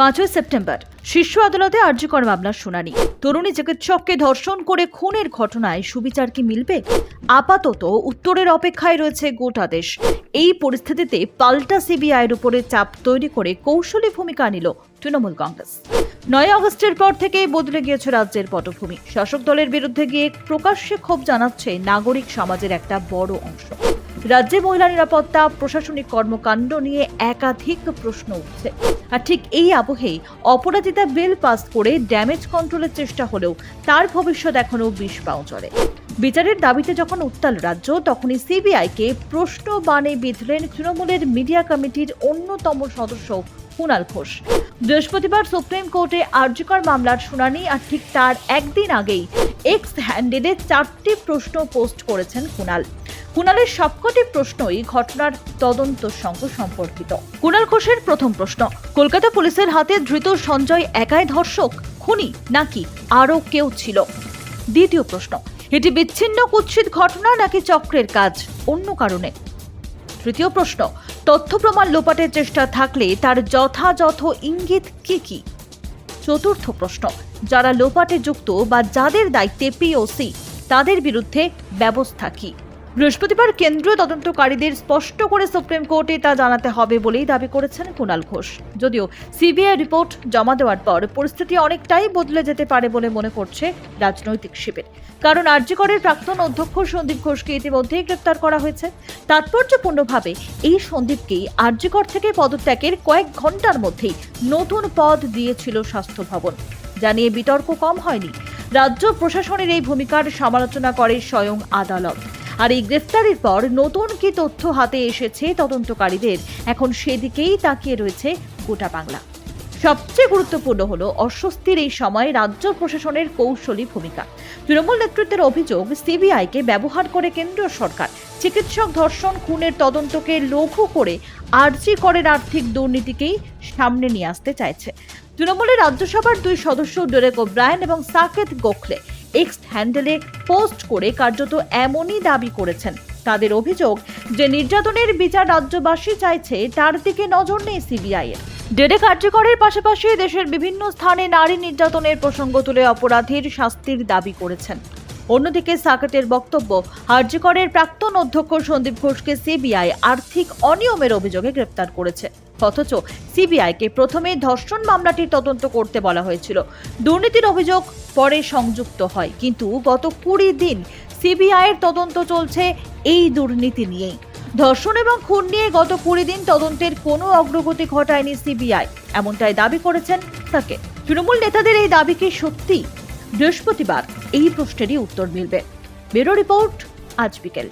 পাঁচই সেপ্টেম্বর, শীর্ষ আদালতে আর্যকর মামলার শুনানি। তরুণী চিকিৎসককে ধর্ষণ করে খুনের ঘটনায় সুবিচার কি মিলবে? আপাতত উত্তরের অপেক্ষায় রয়েছে গোটা দেশ। এই পরিস্থিতিতে পাল্টা সিবিআইয়ের উপরে চাপ তৈরি করে কৌশলী ভূমিকা নিল তৃণমূল কংগ্রেস। নয় আগস্টের পর থেকে বদলে গিয়েছে রাজ্যের পটভূমি। শাসক দলের বিরুদ্ধে গিয়ে প্রকাশ্যে ক্ষোভ জানাচ্ছে নাগরিক সমাজের একটা বড় অংশ। রাজ্যে মহিলা নিরাপত্তা, প্রশাসনিক কর্মকাণ্ড নিয়ে একাধিক প্রশ্ন উঠছে। আর ঠিক এই আবহেই অপরাজিতা বিল পাস করে ড্যামেজ কন্ট্রোলের চেষ্টা হলেও তার ভবিষ্যৎ এখনও বিষ পাও চলে। বিচারের দাবিতে যখন উত্তাল রাজ্য, তখনই সিবিআইকে প্রশ্ন বানে বিঁধলেন তৃণমূলের মিডিয়া কমিটির অন্যতম সদস্য কুণাল ঘোষ। বৃহস্পতিবার সুপ্রিম কোর্টে আর্যকর মামলার শুনানি আর ঠিক তার একদিন আগেই এক্স হ্যান্ডেলে চারটি প্রশ্ন পোস্ট করেছেন কুণাল কুণালের সবকটি প্রশ্নই ঘটনার তদন্ত সঙ্গে সম্পর্কিত। কুণাল ঘোষের প্রথম প্রশ্ন, কলকাতা পুলিশের হাতে ধৃত সঞ্জয় একাই ধর্ষক, খুনি নাকি আরও কেউ ছিল? দ্বিতীয় প্রশ্ন এটি বিচ্ছিন্ন কুৎসিত ঘটনা নাকি চক্রের কাজ? অন্য কারণে। তৃতীয় প্রশ্ন, তথ্য প্রমাণ লোপাটের চেষ্টা থাকলে তার যথাযথ ইঙ্গিত কি কি? চতুর্থ প্রশ্ন, যারা লোপাটে যুক্ত বা যাদের দায়িত্বে পিওসি তাদের বিরুদ্ধে ব্যবস্থা কি? বৃহস্পতিবার কেন্দ্রীয় তদন্তকারীদের স্পষ্ট করে সুপ্রিম কোর্টে তা জানাতে হবে বলেই দাবি করেছেন কুণাল ঘোষ। যদিও সিবিআই রিপোর্ট জমা দেওয়ার পর পরিস্থিতি অনেকটাই বদলে যেতে পারে বলে মনে করছে রাজনৈতিক শিবির। কারণ আর্যকরের প্রাক্তন অধ্যক্ষ সন্দীপ ঘোষকে ইতিমধ্যেই গ্রেপ্তার করা হয়েছে। তাৎপর্যপূর্ণভাবে এই সন্দীপকেই আর্যকর থেকে পদত্যাগের কয়েক ঘণ্টার মধ্যেই নতুন পদ দিয়েছিল স্বাস্থ্য ভবন। যা নিয়ে বিতর্ক কম হয়নি। রাজ্য প্রশাসনের এই ভূমিকার সমালোচনা করে স্বয়ং আদালত। আর এই গ্রেফতারির পর নতুন কি তথ্য হাতে এসেছে তদন্তকারীদের? এখন সেদিকেই তাকিয়ে রয়েছে গোটা বাংলা। সবচেয়ে গুরুত্বপূর্ণ হলো অস্বস্তির এই সময় রাজ্য প্রশাসনের কৌশলী ভূমিকা। তৃণমূল নেতৃত্বের অভিযোগ, সিবিআইকে ব্যবহার করে কেন্দ্রীয় সরকার। চিকিৎসক ধর্ষণ খুনের তদন্তকে লঘু করে আর্জি করের আর্থিক দুর্নীতিকেই সামনে নিয়ে আসতে চাইছে। তৃণমূলের রাজ্যসভার দুই সদস্য ডেরেক ওব্রায়ন এবং সাকেত গোখলে। এক্স হ্যান্ডেলে পোস্ট করে কার্যত এমনই দাবি করেছেন। তাদের অভিযোগ যে নির্যাতনের বিচার রাজ্যবাসী চাইছে, তার দিকে নজর নেই সিবিআই এর ডেরে কার্যকরের পাশাপাশি দেশের বিভিন্ন স্থানে নারী নির্যাতনের প্রসঙ্গ তুলে অপরাধীর শাস্তির দাবি করেছেন। অন্যদিকে সাকেটের বক্তব্য হার্যকরের প্রাক্তন অধ্যক্ষ সন্দীপ ঘোষকে সিবিআই আর্থিক অনিয়মের অভিযোগে গ্রেপ্তার করেছে। অথচ সিবিআইকে প্রথমে ধর্ষণ মামলাটির তদন্ত করতে বলা হয়েছিল। দুর্নীতির অভিযোগ পরে সংযুক্ত হয়, কিন্তু গত কুড়ি দিন সিবিআইয়ের তদন্ত চলছে এই দুর্নীতি নিয়েই। ধর্ষণ এবং খুন নিয়ে গত কুড়ি দিন তদন্তের কোনো অগ্রগতি ঘটায়নি সিবিআই, এমনটাই দাবি করেছেন তাকে। তৃণমূল নেতাদের এই দাবি কি সত্যি? বৃহস্পতিবার এই প্রশ্নেরই উত্তর মিলবে। ব্যুরো রিপোর্ট, আজ বিকেল।